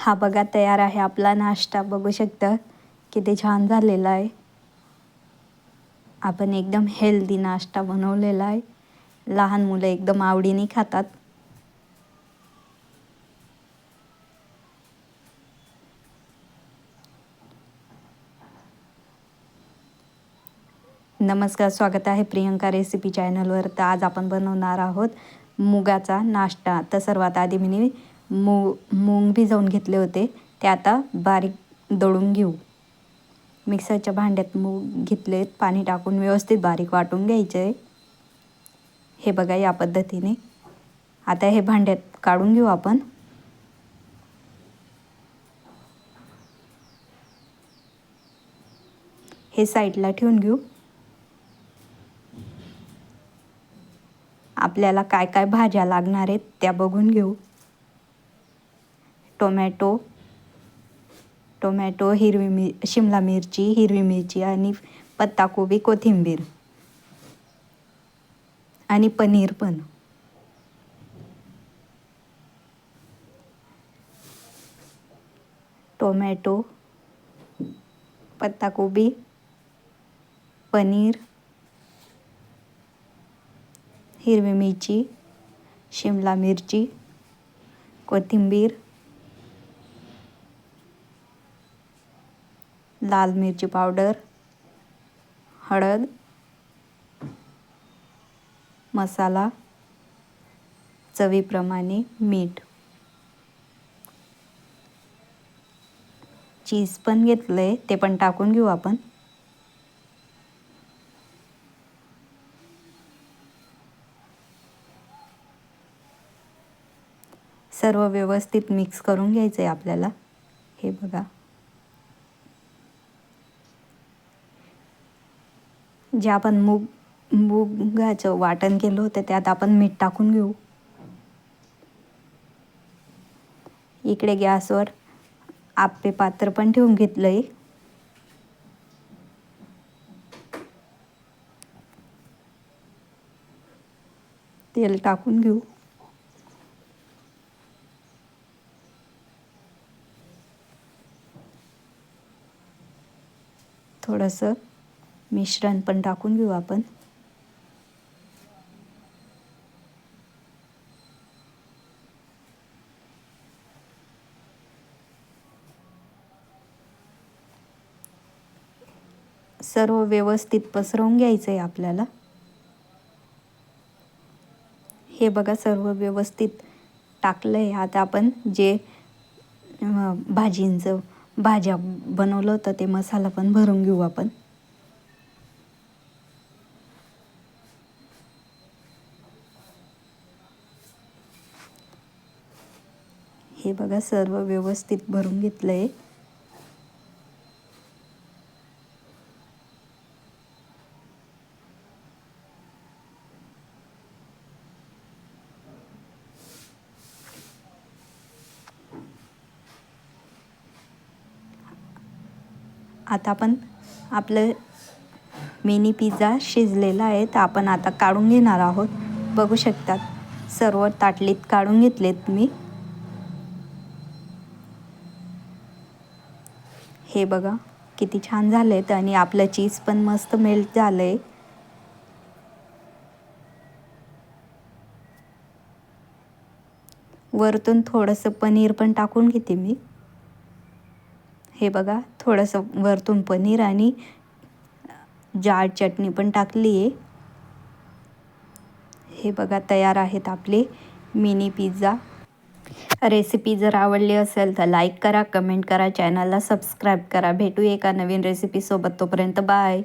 हा बघा तयार आहे आपला नाश्ता. बघू शकता किती छान झालेला आहे. आपण एकदम हेल्दी नाश्ता बनवलेला आहे. लहान मुलं एकदम आवडीने खातात. नमस्कार स्वागत आहे प्रियंका रेसिपी चॅनलवर. तर आज आपण बनवणार आहोत मुगाचा नाश्ता. तर सर्वात आधी मी मू मूग भिजवून घेतले होते. ते आता बारीक दळून घेऊ. मिक्सरच्या भांड्यात मूग घेतले पाणी टाकून व्यवस्थित बारीक वाटून घ्यायचे. आहे हे बघा या पद्धतीने. आता हे भांड्यात काढून घेऊ आपण. हे साईडला ठेवून घेऊ. आपल्याला काय काय भाज्या लागणार आहेत त्या बघून घेऊ. टोमॅटो टोमॅटो हिरवी मिर शिमला मिरची हिरवी मिरची आणि पत्ताकोबी कोथिंबीर. आणि पनीर पण. टोमॅटो पत्ताकोबी पनीर हिरवी मिरची शिमला मिरची कोथिंबीर लाल मिरची पावडर हळद मसाला चवीप्रमाणे मीठ. चीज पण घेतलं आहे ते पण टाकून घेऊ आपण. सर्व व्यवस्थित मिक्स करून घ्यायचं आहे आपल्याला. हे बघा. जे आपण मूग मुगाचं वाटण केलं होतं त्यात आपण मीठ टाकून घेऊ. इकडे गॅसवर आप्पे पात्र पण ठेवून घेतलं आहे तेल टाकून घेऊ. थोडंसं मिश्रण पण टाकून घेऊ आपण. सर्व व्यवस्थित पसरवून घ्यायचं आहे आपल्याला. हे बघा सर्व व्यवस्थित टाकलं आहे आता आपण जे भाजींचं भाज्या बनवलं होतं ते मसाला पण भरून घेऊ आपण. हे बघा सर्व व्यवस्थित भरून घेतलं आहे आता आपण आपलं मिनी पिझ्झा शिजलेला आहे तर आपण आता काढून घेणार आहोत. बघू शकतात सर्व ताटलीत काढून घेतलेत मी. हे बघा किती छान झालेत आणि आपलं चीज पण मस्त मेल्ट झालं आहे वरतून थोडंसं पनीर पण टाकून घेते मी. हे बघा थोडंसं वरतून पनीर आणि जाड चटणी पण टाकली आहे हे बघा तयार आहेत आपले मिनी पिझ्झा रेसिपी जर आवडली असेल तर लाईक करा कमेंट करा चॅनलला सबस्क्राईब करा. भेटू एका नवीन रेसिपीसोबत तोपर्यंत बाय